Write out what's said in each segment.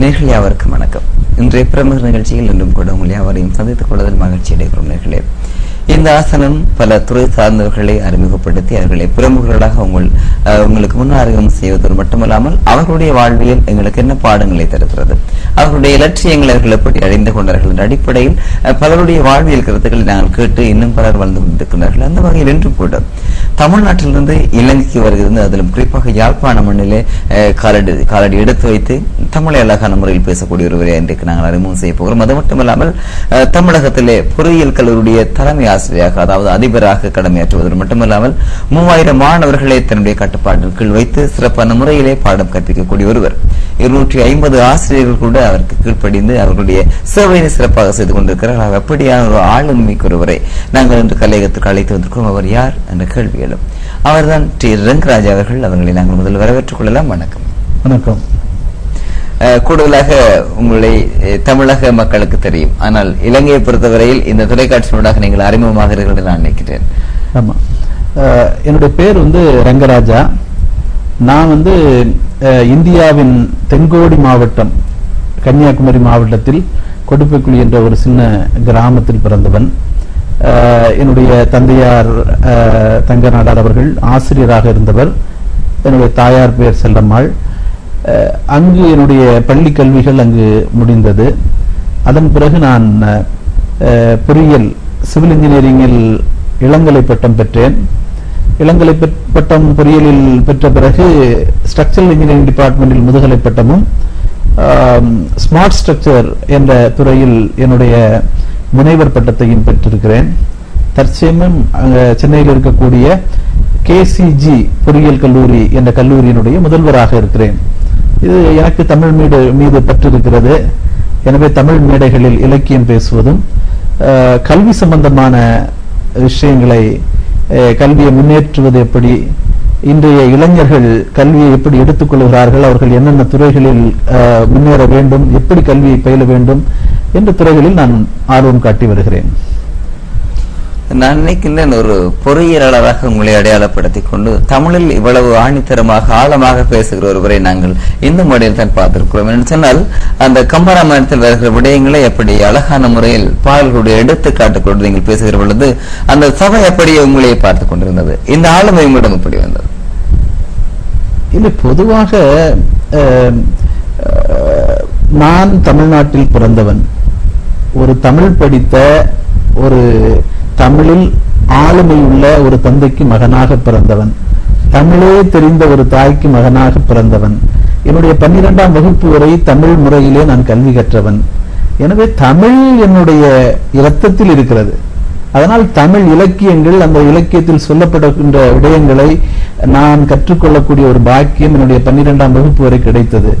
நேர்களே அவருக்கு வணக்கம். இன்றைய பிரமுக நிகழ்ச்சியில் இன்றும் கூட உங்களை அவரையும் சந்தித்துக் கொள்வதில் மகிழ்ச்சி அடைகிறோம் நேர்களே. இந்த ஆசனம் பல துறை சார்ந்தவர்களை அறிமுகப்படுத்தி அவர்களை பிரமுகர்களாக உங்கள் உங்களுக்கு முன் அறிமுகம் செய்வதோடு மட்டுமல்லாமல் அவர்களுடைய வாழ்வியல் எங்களுக்கு என்ன பாடங்களை தருகிறது? அவர்களுடைய இலட்சியங்களை அவர்கள் எப்படி அடைந்து கொண்டார்கள் என்ற அடிப்படையில் பலருடைய வாழ்வியல் கருத்துக்களை நாங்கள் கேட்டு இன்னும் பலர் வாழ்ந்து கொண்டிருக்கிறார்கள். அந்த வகையில் இன்றும் கூட தமிழ்நாட்டிலிருந்து இலங்கைக்கு வருகிறது. அதிலும் குறிப்பாக யாழ்ப்பாண மண்ணிலே காலடி காலடி எடுத்து வைத்து தமிழை அழகான முறையில் பேசக்கூடிய ஒருவரை இன்றைக்கு நாங்கள் அறிமுகம் செய்ய போகிறோம். அது மட்டுமல்லாமல் தமிழகத்திலே பொறியியல் கல்லூரிய தலைமை பேராசிரியராக அதாவது அதிபராக கடமையாற்றுவதோடு மட்டுமல்லாமல் மூவாயிரம் மாணவர்களை தன்னுடைய கட்டுப்பாட்டின் கீழ் வைத்து சிறப்பான முறையிலே பாடம் கற்பிக்கக்கூடிய ஒருவர். இருநூற்றி ஐம்பது ஆசிரியர்கள் கூட அவருக்கு கீழ்ப்படிந்து அவர்களுடைய சேவையை சிறப்பாக செய்து கொண்டிருக்கிறார். அவர் அப்படியான ஒரு ஆளுமைக்கு ஒருவரை. நாங்கள் இன்று கலையகத்திற்கு அழைத்து வந்திருக்கிறோம். அவர் யார் என்ற கேள்வி எழும். அவர்தான் டி. ரங்கராஜ் அவர்கள். அவர்களை நாங்கள் முதல் வரவேற்றுக் கொள்ளலாம். வணக்கம். வணக்கம். கூடுதலாக உங்களை தமிழக மக்களுக்கு தெரியும். ஆனால் இலங்கையை பொறுத்தவரையில் இந்த தொலைக்காட்சியினூடாக நீங்கள் அறிமுகமாகிறீர்கள் என்று நான் நினைக்கிறேன். ஆமா. என்னுடைய பேர் வந்து ரங்கராஜா. நான் வந்து அஹ், இந்தியாவின் தென்கோடி மாவட்டம் கன்னியாகுமரி மாவட்டத்தில் கொடுப்பைக்குழி என்ற ஒரு சின்ன கிராமத்தில் பிறந்தவன். என்னுடைய தந்தையார் அஹ், தங்க நாடார் அவர்கள் ஆசிரியராக இருந்தவர். என்னுடைய தாயார் பெயர் செல்லம்மாள். அங்கு என்னுடைய பள்ளி கல்விகள் அங்கு முடிந்தது. அதன் பிறகு நான் பொறியியல் சிவில் இன்ஜினியரிங்கில் இளங்கலை பட்டம் பெற்றேன். இளங்கலை பட்டம் பொறியியலில் பெற்ற பிறகு ஸ்ட்ரக்சரல் இன்ஜினியரிங் டிபார்ட்மெண்டில் முதுகலை பட்டமும் ஸ்மார்ட் ஸ்ட்ரக்சர் என்ற துறையில் என்னுடைய முனைவர் பட்டத்தையும் பெற்றிருக்கிறேன். தற்சேமம் அங்க சென்னையில் இருக்கக்கூடிய கேசிஜி பொறியியல் கல்லூரி என்ற கல்லூரியினுடைய முதல்வராக இருக்கிறேன். இது எனக்கு தமிழ் மீது மீது பற்றிருக்கிறது. எனவே தமிழ் மேடைகளில் இலக்கியம் பேசுவதும் கல்வி சம்பந்தமான விஷயங்களை அஹ், கல்வியை முன்னேற்றுவது எப்படி இன்றைய இளைஞர்கள் கல்வியை எப்படி எடுத்துக்கொள்கிறார்கள் அவர்கள் என்னென்ன துறைகளில் அஹ், முன்னேற வேண்டும் எப்படி கல்வியை பயில வேண்டும் என்ற துறைகளில் நான் ஆர்வம் காட்டி வருகிறேன். நான் நினைக்கின்றேன் ஒரு பொறியியலாளராக உங்களை அடையாளப்படுத்திக் கொண்டு தமிழில் இவ்வளவு ஆணித்தரமாக ஆழமாக பேசுகிற ஒருவரை நாங்கள் இந்த முறையில் தான் பார்த்திருக்கிறோம். என்று சொன்னால் அந்த கம்பராமாயணத்தில் வருகிற விடயங்களை எப்படி அழகான முறையில் பாடல்களுடைய எடுத்துக்காட்டு கொண்டு நீங்கள் பேசுகிற பொழுது அந்த சபை அப்படியே உங்களை பார்த்துக் கொண்டிருந்தது. இந்த ஆளுமை உங்களிடம் எப்படி வந்தது? இல்லை பொதுவாக அஹ், நான் தமிழ்நாட்டில் பிறந்தவன். ஒரு தமிழ் படித்த ஒரு தமிழில் ஆளுமை உள்ள ஒரு தந்தைக்கு மகனாக பிறந்தவன். தமிழே தெரிந்த ஒரு தாய்க்கு மகனாக பிறந்தவன். என்னுடைய பன்னிரெண்டாம் வகுப்பு வரை தமிழ் முறையிலே நான் கல்வி கற்றவன். எனவே தமிழ் என்னுடைய இரத்தத்தில் இருக்கிறது. அதனால் தமிழ் இலக்கியங்கள் அந்த இலக்கியத்தில் சொல்லப்படுகின்ற விடயங்களை நான் கற்றுக்கொள்ளக்கூடிய ஒரு பாக்கியம் என்னுடைய பன்னிரெண்டாம் வகுப்பு வரை கிடைத்தது.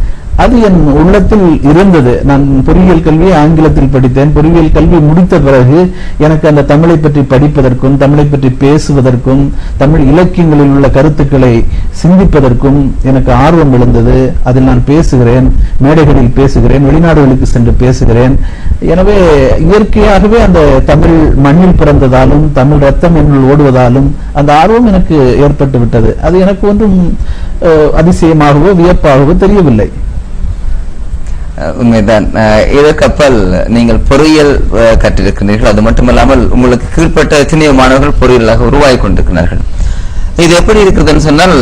அது என் உள்ளத்தில் இருந்தது. நான் பொறியியல் கல்வியை ஆங்கிலத்தில் படித்தேன். பொறியியல் கல்வி முடித்த பிறகு எனக்கு அந்த தமிழை பற்றி படிப்பதற்கும் தமிழை பற்றி பேசுவதற்கும் தமிழ் இலக்கியங்களில் உள்ள கருத்துக்களை சிந்திப்பதற்கும் எனக்கு ஆர்வம் எழுந்தது. அதில் நான் பேசுகிறேன். மேடைகளில் பேசுகிறேன். வெளிநாடுகளுக்கு சென்று பேசுகிறேன். எனவே இயற்கையாகவே அந்த தமிழ் மண்ணில் பிறந்ததாலும் தமிழ் ரத்தம் என்னுள் ஓடுவதாலும் அந்த ஆர்வம் எனக்கு ஏற்பட்டு விட்டது அது எனக்கு ஒன்றும் அதிசயமாகவோ வியப்பாகவோ தெரியவில்லை. உண்மைதான். இதற்கப்பல் நீங்கள் பொறியியல் கற்றிருக்கிறீர்கள். அது மட்டுமல்லாமல் உங்களுக்கு கீழ்ப்பட்ட எத்தனையோ மாணவர்கள் பொறியியலாக உருவாகி கொண்டிருக்கிறார்கள். இது எப்படி இருக்கிறதுன்னு சொன்னால்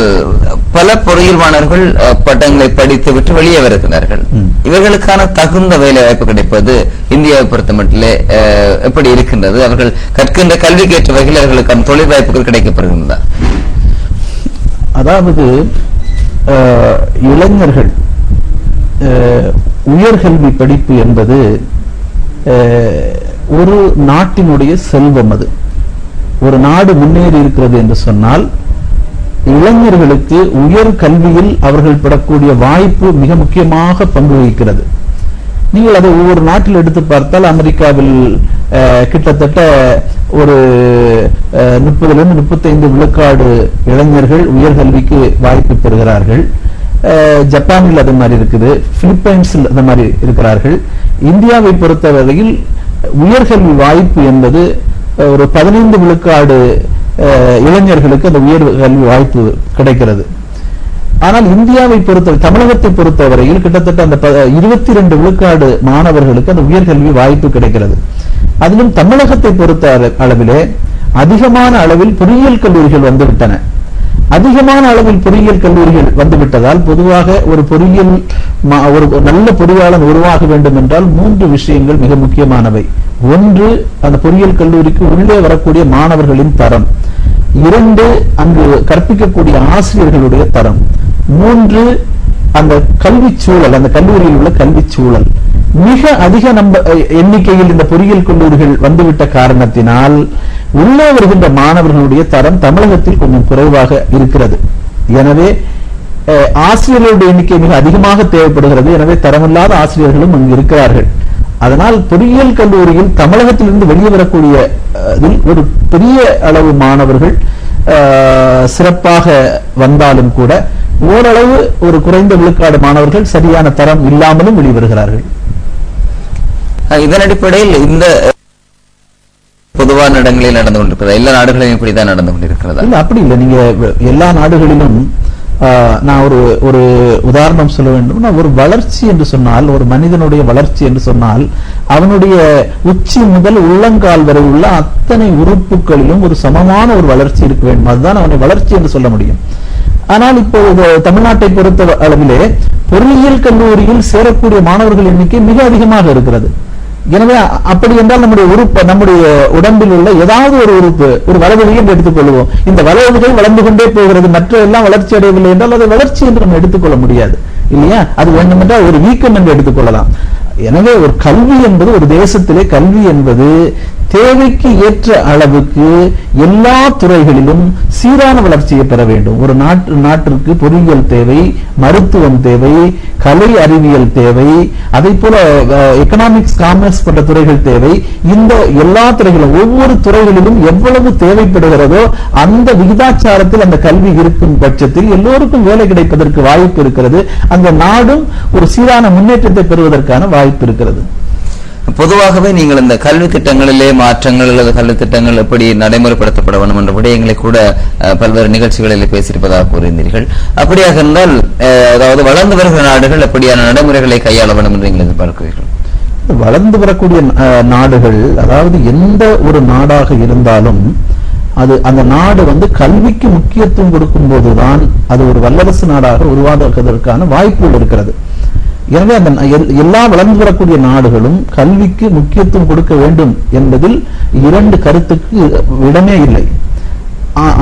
பல பொறியியல் மாணவர்கள் பட்டங்களை படித்து விட்டு வெளியே வருகிறார்கள். இவர்களுக்கான தகுந்த வேலை வாய்ப்பு கிடைப்பது இந்தியாவை பொறுத்தமட்டிலே அஹ், எப்படி இருக்கின்றது? அவர்கள் கற்கின்ற கல்விக்கு ஏற்ற வகையில் அவர்களுக்கான தொழில் வாய்ப்புகள் கிடைக்கப்படுகின்றதா அதாவது இளைஞர்கள் உயர்கல்வி படிப்பு என்பது ஒரு நாட்டினுடைய செல்வம் அது. ஒரு நாடு முன்னேறி இருக்கிறது என்று சொன்னால் இளைஞர்களுக்கு உயர் கல்வியில் அவர்கள் பெறக்கூடிய வாய்ப்பு மிக முக்கியமாக பங்கு வகிக்கிறது. நீங்கள் அதை ஒவ்வொரு நாட்டில் எடுத்து பார்த்தால் அமெரிக்காவில் அஹ், கிட்டத்தட்ட ஒரு முப்பதுல இருந்து முப்பத்தைந்து விழுக்காடு இளைஞர்கள் உயர்கல்விக்கு வாய்ப்பு பெறுகிறார்கள். ஜப்பானில் அது மாதிரி இருக்குது பிலிப்பைன்ஸில் அது மாதிரி இருக்கிறார்கள். இந்தியாவை பொறுத்தவரையில் உயர்கல்வி வாய்ப்பு என்பது ஒரு பதினைந்து விழுக்காடு இளைஞர்களுக்கு அந்த உயர் கல்வி வாய்ப்பு கிடைக்கிறது. ஆனால் இந்தியாவை பொறுத்த தமிழகத்தை பொறுத்தவரையில் கிட்டத்தட்ட அந்த இருபத்தி ரெண்டு விழுக்காடு மாணவர்களுக்கு அந்த உயர்கல்வி வாய்ப்பு கிடைக்கிறது. அதிலும் தமிழகத்தை பொறுத்த அளவிலே அதிகமான அளவில் பொறியியல் கல்லூரிகள் வந்துவிட்டன. அதிகமான அளவில் பொறியியல் கல்லூரிகள் வந்துவிட்டதால் பொதுவாக ஒரு பொறியியல் ஒரு நல்ல பொறியாளன் உருவாக வேண்டும் என்றால் மூன்று விஷயங்கள் மிக முக்கியமானவை. ஒன்று அந்த பொறியியல் கல்லூரிக்கு உள்ளே வரக்கூடிய மாணவர்களின் தரம். இரண்டு அங்கு கற்பிக்கக்கூடிய ஆசிரியர்களுடைய தரம். மூன்று அந்த கல்வி சூழல் அந்த கல்லூரியில் உள்ள கல்வி சூழல். மிக அதிக நம்ப எண்ணிக்கையில் இந்த பொறியியல் கல்லூரிகள் வந்துவிட்ட காரணத்தினால் உள்ளே வருகின்ற மாணவர்களுடைய தரம் தமிழகத்தில் கொஞ்சம் குறைவாக இருக்கிறது. எனவே ஆசிரியர்களுடைய எண்ணிக்கை மிக அதிகமாக தேவைப்படுகிறது. எனவே தரமில்லாத ஆசிரியர்களும் அங்கு இருக்கிறார்கள். அதனால் பொறியியல் கல்லூரியில் தமிழகத்திலிருந்து வெளியே வரக்கூடிய இதில் ஒரு பெரிய அளவு மாணவர்கள் சிறப்பாக வந்தாலும் கூட ஓரளவு ஒரு குறைந்த விழுக்காடு மாணவர்கள் சரியான தரம் இல்லாமலும் வெளிவருகிறார்கள். இதன் அடிப்படையில் இந்த இடங்களில் நடந்து கொண்டிருக்கிறது எல்லா நாடுகளிலும் இப்படிதான் நடந்து கொண்டிருக்கிறதா? இல்ல அப்படி இல்லை. நீங்க எல்லா நாடுகளிலும் நான் ஒரு ஒரு உதாரணம் சொல்ல வேண்டும்னா ஒரு வளர்ச்சி என்று சொன்னால் ஒரு மனிதனுடைய வளர்ச்சி என்று சொன்னால் அவனுடைய உச்சி முதல் உள்ளங்கால் வரை உள்ள அத்தனை உறுப்புகளிலும் ஒரு சமமான ஒரு வளர்ச்சி இருக்க வேண்டும். அதுதான் அவனை வளர்ச்சி என்று சொல்ல முடியும். ஆனால் இப்போ தமிழ்நாட்டை பொறுத்த அளவிலே பொறியியல் கல்லூரியில் சேரக்கூடிய மாணவர்கள் எண்ணிக்கை மிக அதிகமாக இருக்கிறது. எனவே அப்படி என்றால் நம்முடைய உறுப்பு நம்முடைய உடம்பில் உள்ள ஏதாவது ஒரு உறுப்பு ஒரு வலதுகை என்று எடுத்துக்கொள்வோம். இந்த வலதுகை வளர்ந்து கொண்டே போகிறது மற்ற எல்லாம் வளர்ச்சி அடையவில்லை என்றால் அதை வளர்ச்சி என்று நம்ம எடுத்துக்கொள்ள முடியாது. இல்லையா? அது வேண்டுமென்றால் ஒரு வீக்கம் என்று எடுத்துக்கொள்ளலாம். எனவே ஒரு கல்வி என்பது ஒரு தேசத்திலே கல்வி என்பது தேவைக்கு ஏற்ற அளவுக்கு எல்லா துறைகளிலும் சீரான வளர்ச்சியை பெற வேண்டும். ஒரு நாட்டு நாட்டிற்கு பொறியியல் தேவை மருத்துவம் தேவை கலை அறிவியல் தேவை அதை போல எக்கனாமிக்ஸ் காமர்ஸ் போன்ற துறைகள் தேவை. இந்த எல்லா துறைகளும் ஒவ்வொரு துறைகளிலும் எவ்வளவு தேவைப்படுகிறதோ அந்த விகிதாச்சாரத்தில் அந்த கல்வி இருக்கும் பட்சத்தில் எல்லோருக்கும் வேலை கிடைப்பதற்கு வாய்ப்பு இருக்கிறது. அந்த நாடும் ஒரு சீரான முன்னேற்றத்தை பெறுவதற்கான வாய்ப்பு இருக்கிறது. பொதுவாகவே நீங்கள் இந்த கல்வி திட்டங்களிலே மாற்றங்கள் அல்லது கல்வி திட்டங்கள் எப்படி நடைமுறைப்படுத்தப்பட வேண்டும் என்ற விடயங்களை கூட பல்வேறு நிகழ்ச்சிகளில் பேசியிருப்பதாக கூறியிருந்தீர்கள். அப்படியாக இருந்தால் அஹ், அதாவது வளர்ந்து வருகிற நாடுகள் எப்படியான நடைமுறைகளை கையாள வேண்டும் என்று நீங்கள் எதிர்பார்க்கிறீர்கள்? வளர்ந்து வரக்கூடிய நாடுகள் அதாவது எந்த ஒரு நாடாக இருந்தாலும் அது அந்த நாடு வந்து கல்விக்கு முக்கியத்துவம் கொடுக்கும் போதுதான் அது ஒரு வல்லரசு நாடாக உருவாக்குவதற்கான வாய்ப்புகள் இருக்கிறது. எனவே அந்த எல்- எல்லா வளர்ந்து வரக்கூடிய நாடுகளும் கல்விக்கு முக்கியத்துவம் கொடுக்க வேண்டும் என்பதில் இரண்டு கருத்துக்கு இடமே இல்லை.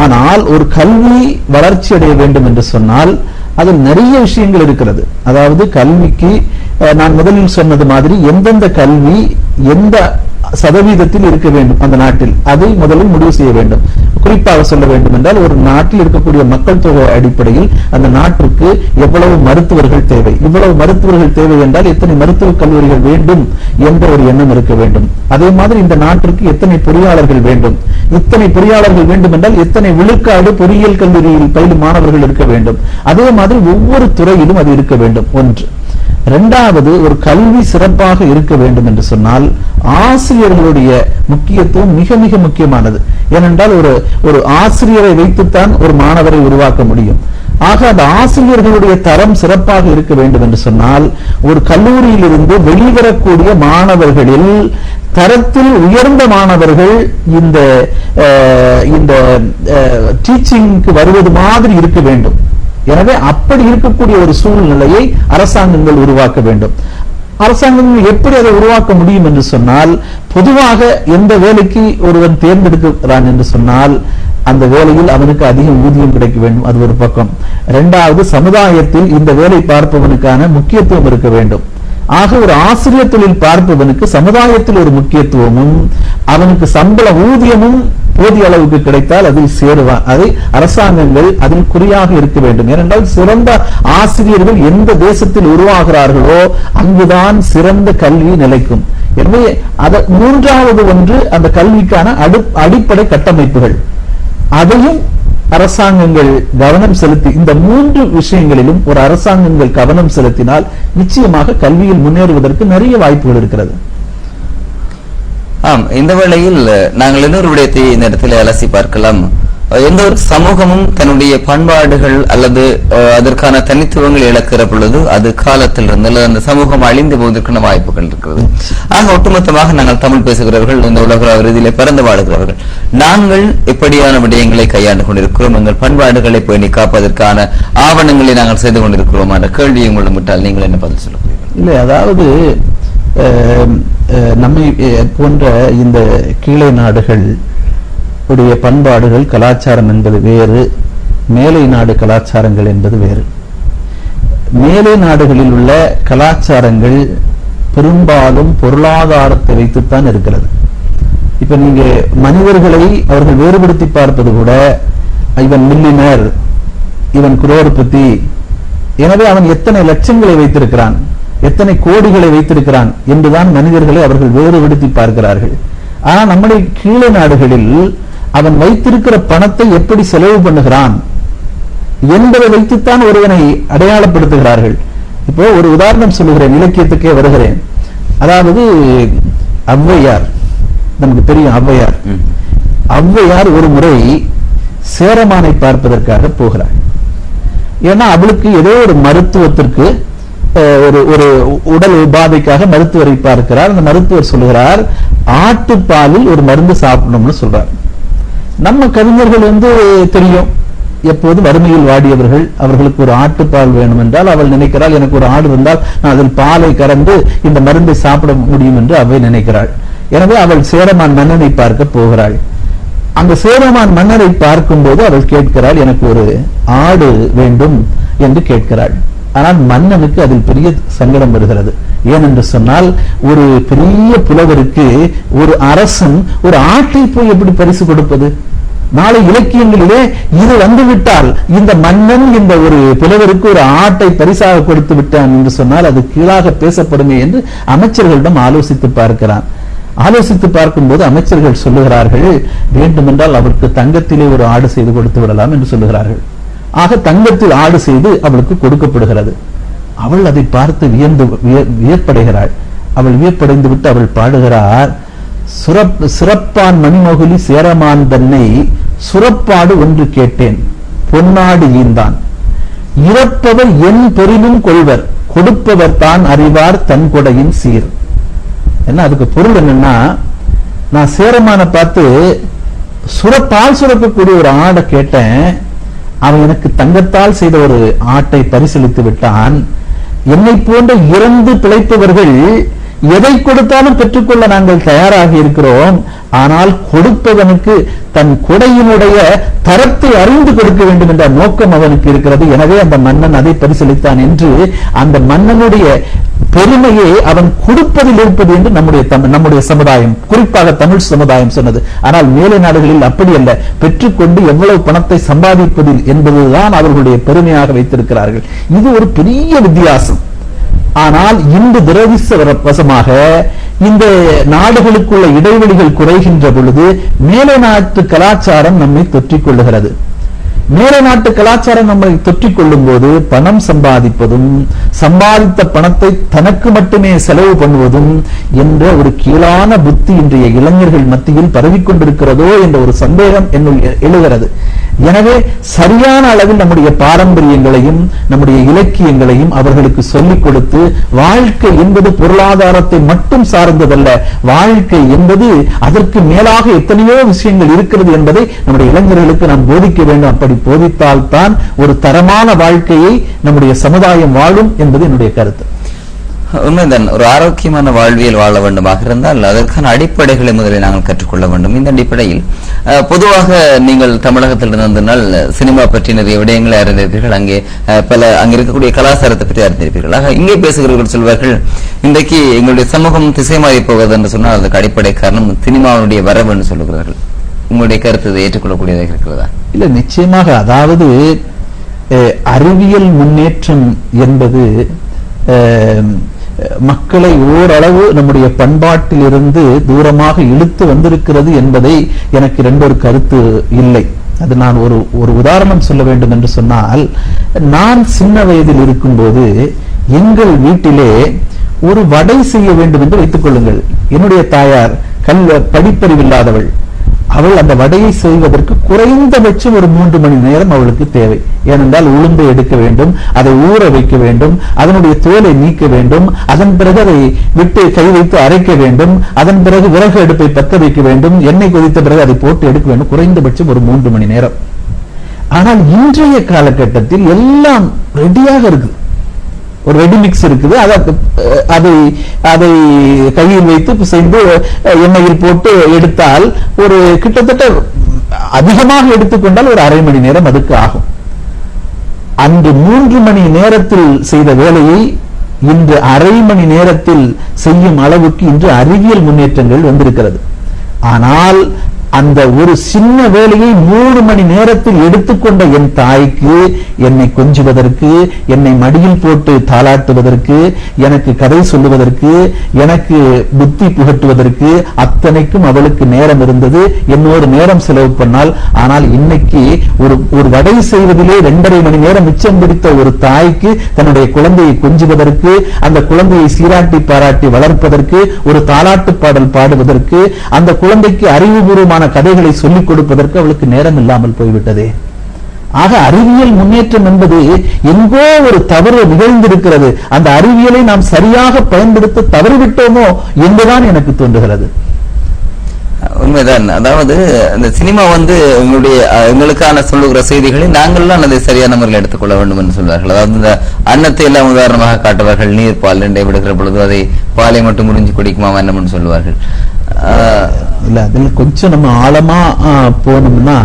ஆனால் ஒரு கல்வி வளர்ச்சி அடைய வேண்டும் என்று சொன்னால் அதில் நிறைய விஷயங்கள் இருக்கிறது. அதாவது கல்விக்கு நான் முதலில் சொன்னது மாதிரி எந்தெந்த கல்வி எந்த சதவீதத்தில் இருக்க வேண்டும் அந்த நாட்டில்? அதை முதலில் முடிவு செய்ய வேண்டும். குறிப்பாக சொல்ல வேண்டும் என்றால் ஒரு நாட்டில் இருக்கக்கூடிய மக்கள் தொகை அடிப்படையில் அந்த நாட்டிற்கு எவ்வளவு மருத்துவர்கள் தேவை? இவ்வளவு மருத்துவர்கள் தேவை என்றால் எத்தனை மருத்துவக் கல்லூரிகள் வேண்டும் என்ற ஒரு எண்ணம் இருக்க வேண்டும். அதே மாதிரி இந்த நாட்டிற்கு எத்தனை பொறியாளர்கள் வேண்டும்? இத்தனை பொறியாளர்கள் வேண்டும் என்றால் எத்தனை விழுக்காடு பொறியியல் கல்லூரியில் பயிலும் மாணவர்கள் இருக்க வேண்டும்? அதே மாதிரி ஒவ்வொரு துறையிலும் அது இருக்க வேண்டும். ஒன்று இரண்டாவது ஒரு கல்வி சிறப்பாக இருக்க வேண்டும் என்று சொன்னால் ஆசிரியர்களுடைய முக்கியத்துவம் மிக மிக முக்கியமானது. ஏனென்றால் ஒரு ஒரு ஆசிரியரை வைத்துத்தான் ஒரு மாணவரை உருவாக்க முடியும். ஆக அந்த ஆசிரியர்களுடைய தரம் சிறப்பாக இருக்க வேண்டும் என்று சொன்னால் ஒரு கல்லூரியிலிருந்து வெளிவரக்கூடிய மாணவர்களில் தரத்தில் உயர்ந்த மாணவர்கள் இந்த இந்த டீச்சிங்க்கு வருவது மாதிரி இருக்க வேண்டும். எனவே அப்படி இருக்கக்கூடிய ஒரு சூழ்நிலையை அரசாங்கங்கள் உருவாக்க வேண்டும். அரசாங்கங்கள் எப்படி அதை உருவாக்க முடியும் என்று சொன்னால் பொதுவாக எந்த வேலைக்கு ஒருவன் தேர்ந்தெடுக்கிறான் என்று சொன்னால் அந்த வேலையில் அவனுக்கு அதிக ஊதியம் கிடைக்க வேண்டும். அது ஒரு பக்கம். இரண்டாவது சமுதாயத்தில் இந்த வேலை பார்ப்பவனுக்கான முக்கியத்துவம் இருக்க வேண்டும். ஆக ஒரு ஆசிரியர் தொழில் பார்ப்பவனுக்கு சமுதாயத்தில் ஒரு முக்கியத்துவமும் அவனுக்கு சம்பள ஊதியமும் போதிய அளவுக்கு கிடைத்தால் அதில் சேருவான் அதை அரசாங்கங்கள் அதில் குறியாக இருக்க வேண்டும். ஏனென்றால் சிறந்த ஆசிரியர்கள் எந்த தேசத்தில் உருவாகிறார்களோ அங்குதான் சிறந்த கல்வி நிலைக்கும். எனவே அத மூன்றாவது ஒன்று அந்த கல்விக்கான அடு அடிப்படை கட்டமைப்புகள். அதையும் அரசாங்கங்கள் கவனம் செலுத்தி இந்த மூன்று விஷயங்களிலும் ஒரு அரசாங்கங்கள் கவனம் செலுத்தினால் நிச்சயமாக கல்வியில் முன்னேறுவதற்கு நிறைய வாய்ப்புகள் இருக்கிறது. ஆம் இந்த வேளையில் நாங்கள் இன்னொரு விடயத்தை இந்த இடத்தில் அலசி பார்க்கலாம். எந்த ஒரு சமூகமும் தன்னுடைய பண்பாடுகள் அல்லது அதற்கான தனித்துவங்கள் இழக்கிற பொழுது அது காலத்தில் இருந்து அல்லது அந்த சமூகம் அழிந்து போவதற்கான வாய்ப்புகள் இருக்கிறது. ஆக ஒட்டுமொத்தமாக நாங்கள் தமிழ் பேசுகிறவர்கள் இந்த உலக இறுதியிலே பிறந்து வாழுகிறவர்கள் நாங்கள் எப்படியான விடயங்களை கையாண்டு கொண்டிருக்கிறோம்? எங்கள் பண்பாடுகளை பேணி காப்பதற்கான ஆவணங்களை நாங்கள் செய்து கொண்டிருக்கிறோம்? என்ற கேள்வியை உங்களிடம் விட்டால் நீங்கள் என்ன பதில் சொல்ல இல்லை அதாவது நம்மை போன்ற இந்த கீழே நாடுகள் உடைய பண்பாடுகள் கலாச்சாரம் என்பது வேறு மேலை நாடு கலாச்சாரங்கள் என்பது வேறு. மேலை நாடுகளில் உள்ள கலாச்சாரங்கள் பெரும்பாலும் பொருளாதாரத்தை வைத்துத்தான் இருக்கிறது. இப்ப நீங்க மனிதர்களை அவர்கள் வேறுபடுத்தி பார்ப்பது கூட இவன் மில்லினர் இவன் குரோர்பதி எனவே அவன் எத்தனை லட்சங்களை வைத்திருக்கிறான்? எத்தனை கோடிகளை வைத்திருக்கிறான் என்றுதான் மனிதர்களை அவர்கள் வேறுபடுத்தி பார்க்கிறார்கள். ஆனா நம்முடைய கீழே நாடுகளில் அவன் வைத்திருக்கிற பணத்தை எப்படி செலவு பண்ணுகிறான் என்பதை வைத்துத்தான் ஒருவனை அடையாளப்படுத்துகிறார்கள். இப்போ ஒரு உதாரணம் சொல்லுகிறேன் இலக்கியத்துக்கே வருகிறேன். அதாவது ஔவையார் நமக்கு தெரியும் ஔவையார். ஔவையார் ஒரு முறை சேரமானை பார்ப்பதற்காக போகிறாள் ஏன்னா அவளுக்கு ஏதோ ஒரு மருத்துவத்திற்கு ஒரு ஒரு உடல் உபாதைக்காக மருத்துவரை பார்க்கிறார் அந்த மருத்துவர் சொல்லுகிறார் ஆட்டுப்பாலில் ஒரு மருந்து சாப்பிடணும்னு சொல்றார். நம்ம கவிஞர்கள் வந்து தெரியும். எப்போது வறுமையில் வாடியவர்கள் அவர்களுக்கு ஒரு ஆட்டுப்பால் வேணும் என்றால் அவள் நினைக்கிறாள் எனக்கு ஒரு ஆடு இருந்தால் நான் அதில் பாலை கறந்து இந்த மருந்தை சாப்பிட முடியும் என்று அவை நினைக்கிறாள். எனவே அவள் சேரமான் மன்னனை பார்க்க போகிறாள். அந்த சேரமான் மன்னரை பார்க்கும்போது அவள் கேட்கிறாள் எனக்கு ஒரு ஆடு வேண்டும் என்று கேட்கிறாள். ஆனால் மன்னனுக்கு அதில் பெரிய சங்கடம் வருகிறது. ஏனென்று சொன்னால் ஒரு பெரிய புலவருக்கு ஒரு அரசன் ஒரு ஆட்டை போய் எப்படி பரிசு கொடுப்பது? நாளை இலக்கியங்களிலே இது வந்துவிட்டால் இந்த மன்னன் இந்த ஒரு புலவருக்கு ஒரு ஆட்டை பரிசாக கொடுத்து விட்டான் என்று சொன்னால் அது கீழாக பேசப்படுமே என்று அமைச்சர்களிடம் ஆலோசித்து பார்க்கிறான். ஆலோசித்து பார்க்கும்போது அமைச்சர்கள் சொல்லுகிறார்கள் வேண்டுமென்றால் அவருக்கு தங்கத்திலே ஒரு ஆடு செய்து கொடுத்து விடலாம் என்று சொல்லுகிறார்கள். ஆக தங்கத்தில் ஆடு செய்து அவளுக்கு கொடுக்கப்படுகிறது. அவள் அதை பார்த்து வியந்து விய- வியப்படைகிறாள். அவள் வியப்படைந்து விட்டு அவள் பாடுகிறார் சுரப் சிறப்பான் மணிமொகுலி சேரமான் தன்னை சுரப்பாடு ஒன்று கேட்டேன். பொன்னாடு ஈந்தான். இறப்பவர் என் பெரிலும் கொள்வர் கொடுப்பவர் தான் அறிவார் தன் கொடையின் சீர். என்ன அதுக்கு பொருள் என்னன்னா நான் சேரமான பார்த்து சுரப்பால் சுரக்கக்கூடிய ஒரு ஆடை கேட்டேன் அவன் எனக்கு தங்கத்தால் செய்த ஒரு ஆட்டை பரிசீலித்து விட்டான். என்னை போன்ற இறந்து பிழைப்பவர்கள் எதை கொடுத்தாலும் பெற்றுக்கொள்ள நாங்கள் தயாராக இருக்கிறோம். ஆனால் கொடுப்பவனுக்கு தன் கொடையினுடைய தரத்தை அறிந்து கொடுக்க வேண்டும் என்ற நோக்கம் அவனுக்கு இருக்கிறது. எனவே அந்த மன்னன் அதை பரிசீலித்தான் என்று அந்த மன்னனுடைய பெருமையை அவன் கொடுப்பதில் இருப்பது என்று நம்முடைய தமிழ் நம்முடைய சமுதாயம் குறிப்பாக தமிழ் சமுதாயம் சொன்னது. ஆனால் மேலை நாடுகளில் அப்படி அல்ல. பெற்றுக்கொண்டு எவ்வளவு பணத்தை சம்பாதிப்பதில் என்பதுதான் அவர்களுடைய பெருமையாக வைத்திருக்கிறார்கள். இது ஒரு பெரிய வித்தியாசம். ஆனால் இன்று வசமாக இந்த நாடுகளுக்குள்ள இடைவெளிகள் குறைகின்ற பொழுது மேலை நாட்டு கலாச்சாரம் நம்மை தொற்றிக் கொள்ளுகிறது மேல நாட்டு கலாச்சாரம் நம்மை தொற்றிக் கொள்ளும் போது பணம் சம்பாதிப்பதும் சம்பாதித்த பணத்தை தனக்கு மட்டுமே செலவு பண்ணுவதும் என்ற ஒரு கீழான புத்தி இன்றைய இளைஞர்கள் மத்தியில் பரவிக்கொண்டிருக்கிறதோ என்ற ஒரு சந்தேகம் என்னுள் எழுகிறது. எனவே சரியான அளவில் நம்முடைய பாரம்பரியங்களையும் நம்முடைய இலக்கியங்களையும் அவர்களுக்கு சொல்லிக் கொடுத்து வாழ்க்கை என்பது பொருளாதாரத்தை மட்டும் சார்ந்ததல்ல வாழ்க்கை என்பது அதற்கு மேலாக எத்தனையோ விஷயங்கள் இருக்கிறது என்பதை நம்முடைய இளைஞர்களுக்கு நாம் போதிக்க வேண்டும் அப்படி போதித்தால்தான் ஒரு தரமான வாழ்க்கையை நம்முடைய சமுதாயம் வாழும் என்பது என்னுடைய கருத்து. உண்மைதான். ஒரு ஆரோக்கியமான வாழ்வியல் வாழ வேண்டுமாக இருந்தால் அதற்கான அடிப்படைகளை முதலில் நாங்கள் கற்றுக்கொள்ள வேண்டும். இந்த அடிப்படையில் பொதுவாக நீங்கள் தமிழகத்தில் இருந்ததனால் சினிமா பற்றி நிறைய விடயங்களை அறிந்திருப்பீர்கள். அங்கே பல அங்கே இருக்கக்கூடிய கலாச்சாரத்தை பற்றி அறிந்திருப்பீர்கள். ஆக இங்கே பேசுகிறவர்கள் சொல்வார்கள் இன்றைக்கு எங்களுடைய சமூகம் திசை மாறி போவது என்று சொன்னால் அதுக்கு அடிப்படை காரணம் சினிமாவுடைய வரவு என்று சொல்லுகிறார்கள். உங்களுடைய கருத்து ஏற்றுக்கொள்ளக்கூடியதாக இருக்கிறதா? இல்ல நிச்சயமாக அதாவது அறிவியல் முன்னேற்றம் என்பது மக்களை ஓரளவு நம்முடைய பண்பாட்டிலிருந்து தூரமாக இழுத்து வந்திருக்கிறது என்பதை எனக்கு இரண்டொரு கருத்து இல்லை. அது நான் ஒரு ஒரு உதாரணம் சொல்ல வேண்டும் என்று சொன்னால் நான் சின்ன வயதில் இருக்கும்போது எங்கள் வீட்டிலே ஒரு வடை செய்ய வேண்டும் என்று வைத்துக் கொள்ளுங்கள். என்னுடைய தாயார் கல் படிப்பறிவில்லாதவள். அவள் அந்த வடையை செய்வதற்கு குறைந்தபட்சம் ஒரு மூன்று மணி நேரம் அவளுக்கு தேவை. ஏனென்றால் உளுந்தை எடுக்க வேண்டும் அதை ஊற வைக்க வேண்டும் அதனுடைய தோலை நீக்க வேண்டும் அதன் பிறகு அதை விட்டு கை வைத்து அரைக்க வேண்டும் அதன் பிறகு விறகு அடுப்பை பத்த வைக்க வேண்டும் எண்ணெய் கொதித்த பிறகு அதை போட்டு எடுக்க வேண்டும். குறைந்தபட்சம் ஒரு மூன்று மணி நேரம். ஆனால் இன்றைய காலகட்டத்தில் எல்லாம் ரெடியாக இருக்குது. ஒரு ரெடி மிக்ஸ் இருக்குது. அதை அதை அதை கையில் வைத்து செய்து எண்ணெயில் போட்டு எடுத்தால் ஒரு கிட்டத்தட்ட அதிகமாக எடுத்துக்கொண்டால் ஒரு அரை மணி நேரம் அதுக்கு ஆகும். அன்று மூன்று மணி நேரத்தில் செய்த வேலையை இன்று அரை மணி நேரத்தில் செய்யும் அளவுக்கு இன்று அறிவியல் முன்னேற்றங்கள் வந்திருக்கிறது. ஆனால் அந்த ஒரு சின்ன வேலையை மூணு மணி நேரத்தில் எடுத்துக்கொண்ட என் தாய்க்கு என்னை கொஞ்சுவதற்கு என்னை மடியில் போட்டு தாளாட்டுவதற்கு எனக்கு கதை சொல்லுவதற்கு எனக்கு புத்தி புகட்டுவதற்கு அத்தனைக்கும் அவளுக்கு நேரம் இருந்தது. என்னோடு நேரம் செலவு பண்ணால் ஆனால் இன்னைக்கு ஒரு ஒரு வடை செய்வதிலே ரெண்டரை மணி நேரம் மிச்சம் பிடித்த ஒரு தாய்க்கு தன்னுடைய குழந்தையை கொஞ்சுவதற்கு அந்த குழந்தையை சீராட்டி பாராட்டி வளர்ப்பதற்கு ஒரு தாலாட்டு பாடல் பாடுவதற்கு அந்த குழந்தைக்கு அறிவுபூர்வமான கதைகளை சொல்லிக் கொடுப்பதற்கு அவளுக்கு நேரம் இல்லாமல் போய்விட்டதே. ஆக அறிவியல் முன்னேற்றம் என்பது எங்கோ ஒரு தவறு நிகழ்ந்திருக்கிறது. அந்த அறிவியலை நாம் சரியாக பயன்படுத்த தவறிவிட்டோமோ என்றுதான் எனக்கு தோன்றுகிறது. உண்மைதான். அதாவது அந்த சினிமா வந்து உங்களுடைய எங்களுக்கான சொல்லுகிற செய்திகளை நாங்கள்லாம் அதை சரியான முறையில் எடுத்துக்கொள்ள வேண்டும் என்று சொல்வார்கள். அதாவது இந்த அன்னத்தை எல்லாம் உதாரணமாக காட்டுவார்கள். நீர் பால் ரெண்டை விடுகிற பொழுது அதை பாலை மட்டும் முடிஞ்சு குடிக்குமா என்னம்னு சொல்வார்கள். இல்ல அதில் கொஞ்சம் நம்ம ஆழமா போனோம்னா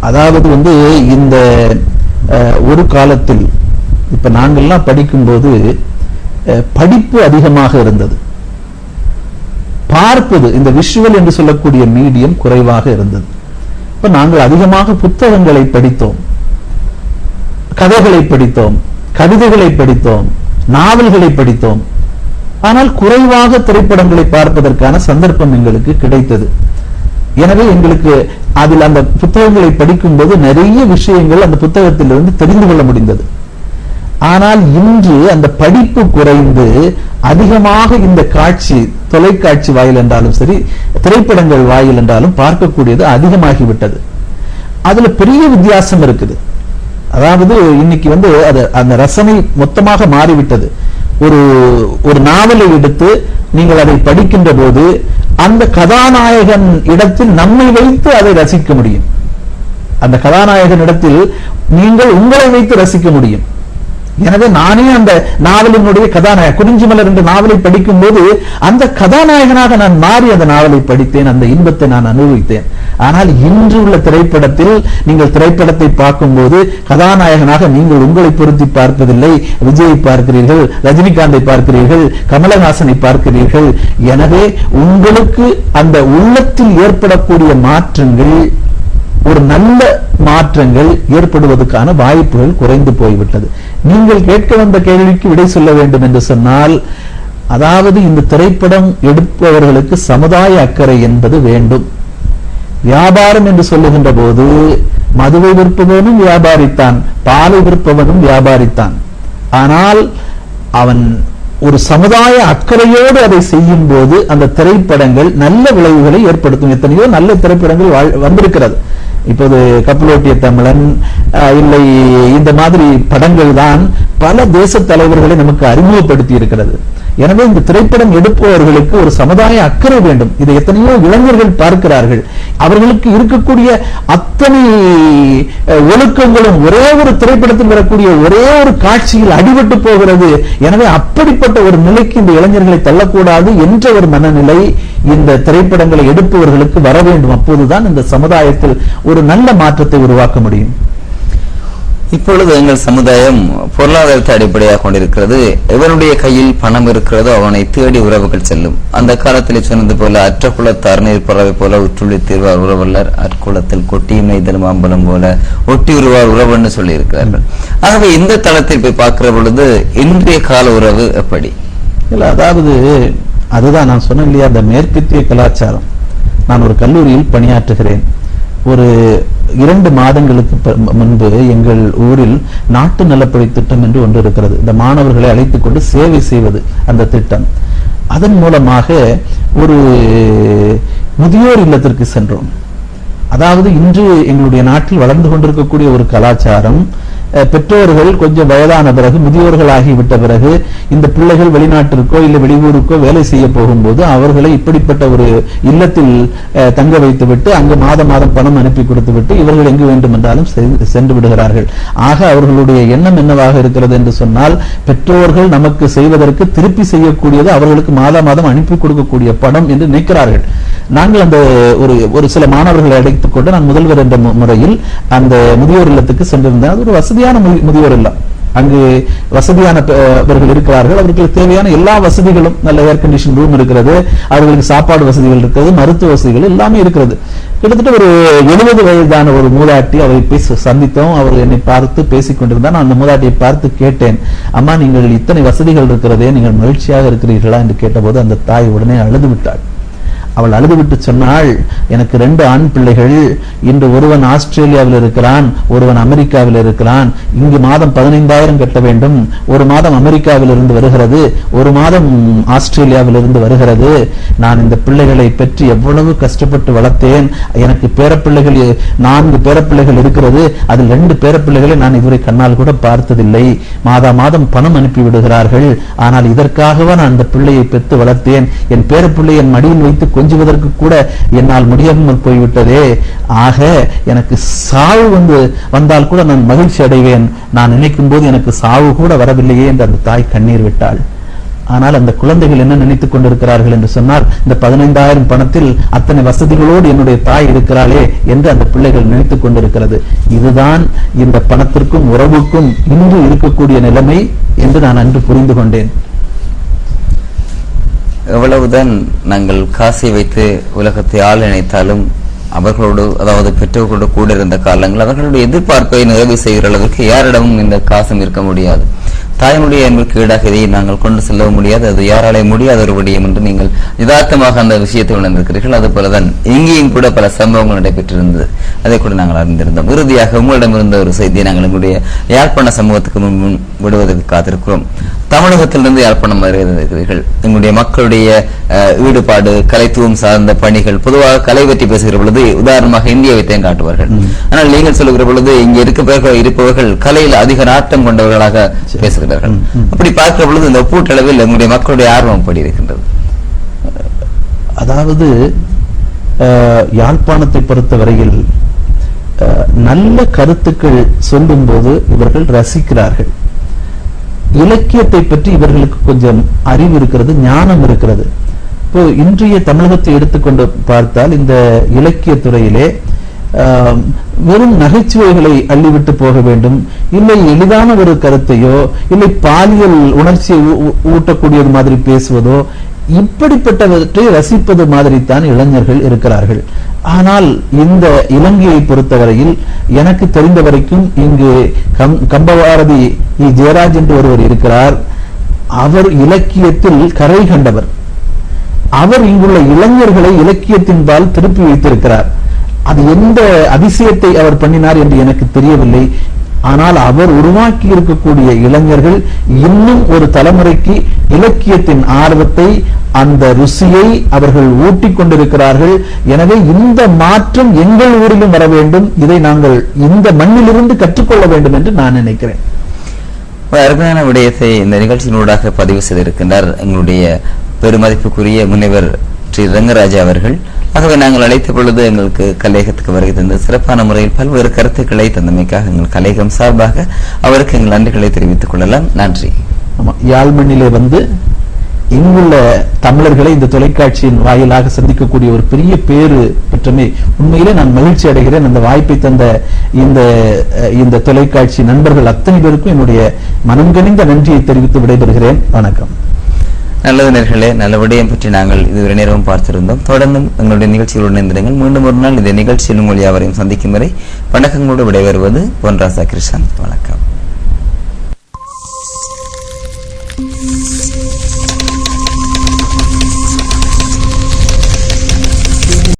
அதாவது வந்து இந்த ஒரு காலத்தில் இப்ப நாங்கள்லாம் படிக்கும்போது படிப்பு அதிகமாக இருந்தது. பார்ப்பது இந்த விஷுவல் என்று சொல்லக்கூடிய மீடியம் குறைவாக இருந்தது. இப்ப நாங்கள் அதிகமாக புத்தகங்களை படித்தோம். கதைகளை படித்தோம். கவிதைகளை படித்தோம். நாவல்களை படித்தோம். ஆனால் குறைவாக திரைப்படங்களை பார்ப்பதற்கான சந்தர்ப்பம் எங்களுக்கு கிடைத்தது. எனவே எங்களுக்கு அதில் அந்த புத்தகங்களை படிக்கும் போது நிறைய விஷயங்கள் அந்த புத்தகத்திலிருந்து தெரிந்து கொள்ள முடிந்தது. ஆனால் இன்று அந்த படிப்பு குறைந்து அதிகமாக இந்த காட்சி தொலைக்காட்சி வாயில் என்றாலும் சரி திரைப்படங்கள் வாயில் என்றாலும் பார்க்கக்கூடியது அதிகமாகிவிட்டது. அதுல பெரிய வித்தியாசம் இருக்குது. அதாவது இன்னைக்கு வந்து அது அந்த ரசனை மொத்தமாக மாறிவிட்டது. ஒரு ஒரு நாவலை எடுத்து நீங்கள் அதை படிக்கின்ற போது அந்த கதாநாயகன் இடத்தில் நம்மை வைத்து அதை ரசிக்க முடியும். அந்த கதாநாயகன் இடத்தில் நீங்கள் உங்களை வைத்து ரசிக்க முடியும். எனவே நானே அந்த நாவலினுடைய கதாநாயகன் குறிஞ்சி மலர் என்ற நாவலை படிக்கும் போது அந்த கதாநாயகனாக நான் மாறி அந்த நாவலை படித்தேன் அந்த இன்பத்தை நான் அனுபவித்தேன். ஆனால் இன்று உள்ள திரைப்படத்தில் நீங்கள் திரைப்படத்தை பார்க்கும்போது கதாநாயகனாக நீங்கள் உங்களை பொருத்தி பார்ப்பதில்லை விஜயை பார்க்கிறீர்கள் ரஜினிகாந்தை பார்க்கிறீர்கள் கமலஹாசனை பார்க்கிறீர்கள். எனவே உங்களுக்கு அந்த உள்ளத்தில் ஏற்படக்கூடிய மாற்றங்கள் ஒரு நல்ல மாற்றங்கள் ஏற்படுவதற்கான வாய்ப்புகள் குறைந்து போய்விட்டது. நீங்கள் கேட்க வந்த கேள்விக்கு விடை சொல்ல வேண்டும் என்று சொன்னால் அதாவது இந்த திரைப்படம் எடுப்பவர்களுக்கு சமுதாய அக்கறை என்பது வேண்டும். வியாபாரம் என்று சொல்லுகின்ற போது மதுவை விற்பவனும் வியாபாரித்தான் பாலை விற்பவனும் வியாபாரித்தான். ஆனால் அவன் ஒரு சமுதாய அக்கறையோடு அதை செய்யும் போது அந்த திரைப்படங்கள் நல்ல விளைவுகளை ஏற்படுத்தும். எத்தனையோ நல்ல திரைப்படங்கள் வாழ்- வந்திருக்கிறது. இப்போது கப்பலோட்டிய தமிழன் அஹ், இல்லை இந்த மாதிரி படங்கள் தான் பல தேச தலைவர்களை நமக்கு அறிமுகப்படுத்தி இருக்கிறது எனவே இந்த திரைப்படம் எடுப்பவர்களுக்கு ஒரு சமுதாய அக்கறை வேண்டும். இதை எத்தனையோ இளைஞர்கள் பார்க்கிறார்கள். அவர்களுக்கு இருக்கக்கூடிய அத்தனை ஒழுக்கங்களும் ஒரே ஒரு திரைப்படத்தில் வரக்கூடிய ஒரே ஒரு காட்சியில் அடிபட்டு போகிறது. எனவே அப்படிப்பட்ட ஒரு நிலைக்கு இந்த இளைஞர்களை தள்ளக்கூடாது என்ற ஒரு மனநிலை இந்த திரைப்படங்களை எடுப்பவர்களுக்கு வர வேண்டும். அப்போதுதான் இந்த சமுதாயத்தில் ஒரு நல்ல மாற்றத்தை உருவாக்க முடியும். இப்பொழுது எங்கள் சமுதாயம் பொருளாதாரத்தை அடிப்படையாக கொண்டிருக்கிறது. எவனுடைய கையில் பணம் இருக்கிறதோ அவனை தேடி உறவுகள் செல்லும். அந்த காலத்தில் சொன்னது போல அற்ற குலத்தார் நீர் பறவை போல உற்றுள்ளி தீர்வார் உறவல்லர் அற்குலத்தில் கொட்டி மெய்தலும் அம்பலம் போல ஒட்டி உருவார் உறவுன்னு சொல்லி இருக்கிறார்கள் ஆகவே இந்த தளத்தில் போய் பார்க்கிற பொழுது இன்றைய கால உறவு எப்படி? இல்லை அதாவது அதுதான் நான் சொன்னேன் இல்லையா? அந்த மேற்கத்திய கலாச்சாரம். நான் ஒரு கல்லூரியில் பணியாற்றுகிறேன். ஒரு இரண்டு மாதங்களுக்கு முன்பு எங்கள் ஊரில் நாட்டு நலப்பணி திட்டம் என்று ஒன்று இருக்கிறது. இந்த மாணவர்களை அழைத்துக் கொண்டு சேவை செய்வது அந்த திட்டம். அதன் மூலமாக ஒரு முதியோர் இல்லத்திற்கு சென்றோம். அதாவது இன்று எங்களுடைய நாட்டில் வளர்ந்து கொண்டிருக்கக்கூடிய ஒரு கலாச்சாரம் பெற்றோர்கள் கொஞ்சம் வயதான பிறகு முதியோர்களாகி விட்ட பிறகு இந்த பிள்ளைகள் வெளிநாட்டிற்கோ இல்லை வெளியூருக்கோ வேலை செய்ய போகும்போது அவர்களை இப்படிப்பட்ட ஒரு இல்லத்தில் தங்க வைத்து விட்டு அங்கு மாதம் மாதம் பணம் அனுப்பி கொடுத்து விட்டு இவர்கள் எங்கு வேண்டுமென்றாலும் செ- சென்று விடுகிறார்கள். ஆக அவர்களுடைய எண்ணம் என்னவாக இருக்கிறது என்று சொன்னால் பெற்றோர்கள் நமக்கு செய்வதற்கு திருப்பி செய்யக்கூடியது அவர்களுக்கு மாதா மாதம் அனுப்பி கொடுக்கக்கூடிய பணம் என்று நினைக்கிறார்கள். நாங்கள் அந்த ஒரு ஒரு சில மாணவர்களை அடைத்துக் கொண்டு நான் முதல்வர் என்ற மு- முறையில் அந்த முதியோர் இல்லத்துக்கு சென்றிருந்தேன். அது ஒரு வசதியான மு- முதியோர் இல்லம். அங்கு வசதியான இருக்கிறார்கள். அவர்களுக்கு தேவையான எல்லா வசதிகளும் நல்ல ஏர் கண்டிஷன் ரூம் இருக்கிறது. அவர்களுக்கு சாப்பாடு வசதிகள் இருக்கிறது. மருத்துவ வசதிகள் எல்லாமே இருக்கிறது. கிட்டத்தட்ட ஒரு எழுபது வயதான ஒரு மூதாட்டி அவரை பேச சந்தித்தோம். அவர் என்னை பார்த்து பேசிக் கொண்டிருந்தார். நான் அந்த மூதாட்டியை பார்த்து கேட்டேன் அம்மா நீங்கள் இத்தனை வசதிகள் இருக்கிறதே நீங்கள் மகிழ்ச்சியாக இருக்கிறீர்களா? என்று கேட்டபோது அந்த தாய் உடனே அழுது விட்டாள். அவள் அழுதுவிட்டு சொன்னாள் எனக்கு ரெண்டு ஆண் பிள்ளைகள். இன்று ஒருவன் ஆஸ்திரேலியாவில் இருக்கிறான் ஒருவன் அமெரிக்காவில் இருக்கிறான். இங்கு மாதம் பதினைந்தாயிரம் கட்ட வேண்டும். ஒரு மாதம் அமெரிக்காவில் இருந்து வருகிறது. ஒரு மாதம் ஆஸ்திரேலியாவில் இருந்து வருகிறது. நான் இந்த பிள்ளைகளை பெற்று எவ்வளவு கஷ்டப்பட்டு வளர்த்தேன். எனக்கு பேரப்பிள்ளைகள் நான்கு பேரப்பிள்ளைகள் இருக்கிறது. அதில் ரெண்டு பேரப்பிள்ளைகளை நான் இதுவரை கண்ணால் கூட பார்த்ததில்லை. மாதா மாதம் பணம் அனுப்பி விடுகிறார்கள் ஆனால் இதற்காகவா நான் அந்த பிள்ளையை பெற்று வளர்த்தேன்? என் பேரப்பிள்ளை என் மடியில் வைத்து கொஞ்சுவதற்கு கூட என்னால் முடியாமல் போய்விட்டதே. ஆக எனக்கு சாவு வந்து வந்தால் கூட நான் மகிழ்ச்சி அடைவேன். நான் நினைக்கும் போது எனக்கு சாவு கூட வரவில்லையே என்று அந்த தாய் கண்ணீர் விட்டாள். ஆனால் அந்த குழந்தைகள் என்ன நினைத்துக் கொண்டிருக்கிறார்கள் என்று சொன்னார் இந்த பதினைந்தாயிரம் பணத்தில் அத்தனை வசதிகளோடு என்னுடைய தாய் இருக்கிறாளே என்று அந்த பிள்ளைகள் நினைத்துக் கொண்டிருக்கிறது. இதுதான் இந்த பணத்திற்கும் உறவுக்கும் இன்று இருக்கக்கூடிய நிலைமை என்று நான் அன்று புரிந்து கொண்டேன். எவ்வளவுதான் நாங்கள் காசை வைத்து உலகத்தை ஆள் நினைத்தாலும் அவர்களோடு அதாவது பெற்றோர்களோடு கூட இருந்த காலங்கள் அவர்களுடைய எதிர்பார்ப்பை நிறைவு செய்கிற அளவிற்கு யாரிடமும் இந்த காசும் இருக்க முடியாது. தாயினுடைய அன்பிற்கு ஈடாக இதை நாங்கள் கொண்டு செல்லவும் முடியாது. அது யாராலே முடியாத ஒரு விடயம் என்று நீங்கள் யதார்த்தமாக அந்த விஷயத்தை உணர்ந்திருக்கிறீர்கள். அது போலதான் இங்கேயும் கூட பல சம்பவங்கள் நடைபெற்றிருந்தது. அதை கூட நாங்கள் அறிந்திருந்தோம். இறுதியாக உங்களிடமிருந்த ஒரு செய்தியை நாங்கள் எங்களுடைய யாழ்ப்பாண சமூகத்துக்கு முன் விடுவதற்கு காத்திருக்கிறோம். தமிழகத்திலிருந்து யாழ்ப்பாணம் வருகிறீர்கள் எங்களுடைய மக்களுடைய ஈடுபாடு கலைத்துவம் சார்ந்த பணிகள் பொதுவாக கலை பற்றி பேசுகிற பொழுது உதாரணமாக இந்தியாவைத்தான் காட்டுவார்கள். ஆனால் நீங்கள் சொல்லுகிற பொழுது இங்கே இருக்க இருப்பவர்கள் கலையில் அதிக நாட்டம் கொண்டவர்களாக பேசுகிறார்கள். அப்படி பார்க்கிற பொழுது இந்த ஒப்பூட்டளவில் எங்களுடைய மக்களுடைய ஆர்வம் அப்படி இருக்கின்றது? அதாவது யாழ்ப்பாணத்தை பொறுத்தவரையில் அஹ், நல்ல கருத்துக்கள் சொல்லும் போது இவர்கள் ரசிக்கிறார்கள். இலக்கியத்தை பற்றி இவர்களுக்கு கொஞ்சம் அறிவு இருக்கிறது ஞானம் இருக்கிறது. இப்போ இன்றைய தமிழகத்தை எடுத்துக்கொண்டு பார்த்தால் இந்த இலக்கிய துறையிலே வெறும் நகைச்சுவைகளை அள்ளிவிட்டு போக வேண்டும். இல்லை எளிதான ஒரு கருத்தையோ இல்லை பாலியல் உணர்ச்சியை ஊட்டக்கூடிய ஊட்டக்கூடியது மாதிரி பேசுவதோ இப்படிப்பட்டவற்றை ரசிப்பது மாதிரி தான் இளைஞர்கள் இருக்கிறார்கள். ஆனால் இந்த இலங்கையை பொறுத்தவரையில் எனக்கு தெரிந்த வரைக்கும் இங்கு கம் கம்பபாரதி ஜெயராஜ் என்று ஒருவர் இருக்கிறார். அவர் இலக்கியத்தில் கரை கண்டவர். அவர் இங்குள்ள இளைஞர்களை இலக்கியத்தின்பால் திருப்பி வைத்திருக்கிறார். அது எந்த அதிசயத்தை அவர் பண்ணினார் என்று எனக்கு தெரியவில்லை. ஆனால் அவர் உருவாக்கி இருக்கக்கூடிய இளைஞர்கள் இன்னும் ஒரு தலைமுறைக்கு இலக்கியத்தின் ஆர்வத்தை அந்த ருசியை அவர்கள் ஊட்டிக் கொண்டிருக்கிறார்கள். எனவே இந்த மாற்றம் எங்கள் ஊரிலும் வர வேண்டும். இதை நாங்கள் இந்த மண்ணிலிருந்து கற்றுக்கொள்ள வேண்டும் என்று நான் நினைக்கிறேன். அருமையான விடயத்தை இந்த நிகழ்ச்சியினூடாக பதிவு செய்திருக்கின்றார் எங்களுடைய பெருமதிப்புக்குரிய முனைவர் ஸ்ரீ ரங்கராஜா அவர்கள். ஆகவே நாங்கள் அழைத்த பொழுது எங்களுக்கு கலையகத்துக்கு வருகை தந்து சிறப்பான முறையில் பல்வேறு கருத்துக்களை தந்தமைக்காக எங்கள் கலையகம் சார்பாக அவருக்கு எங்கள் நன்றிகளை தெரிவித்துக் கொள்ளலாம். நன்றி. யாழ்மண்ணிலே வந்து இங்குள்ள தமிழர்களை இந்த தொலைக்காட்சியின் வாயிலாக சந்திக்கக்கூடிய ஒரு பெரிய பேரு பெற்றமே உண்மையிலே நான் மகிழ்ச்சி அடைகிறேன். அந்த வாய்ப்பை தந்த இந்த இந்த தொலைக்காட்சி நண்பர்கள் அத்தனை பேருக்கும் என்னுடைய மனங்கனிந்த நன்றியை தெரிவித்து விடைபெறுகிறேன். வணக்கம். நல்லது நேர்களே நல்ல விடயம் பற்றி நாங்கள் இதுவரை நேரமும் பார்த்திருந்தோம். தொடர்ந்தும் எங்களுடைய நிகழ்ச்சிகளுடன் இணைந்திருங்கள். மீண்டும் ஒரு நாள் இந்த நிகழ்ச்சியில் உங்கள் யாவரையும் சந்திக்கும் வரை வணக்கங்களோடு விடைபெறுவது பொன்ராசா கிருஷ்ணன். வணக்கம்.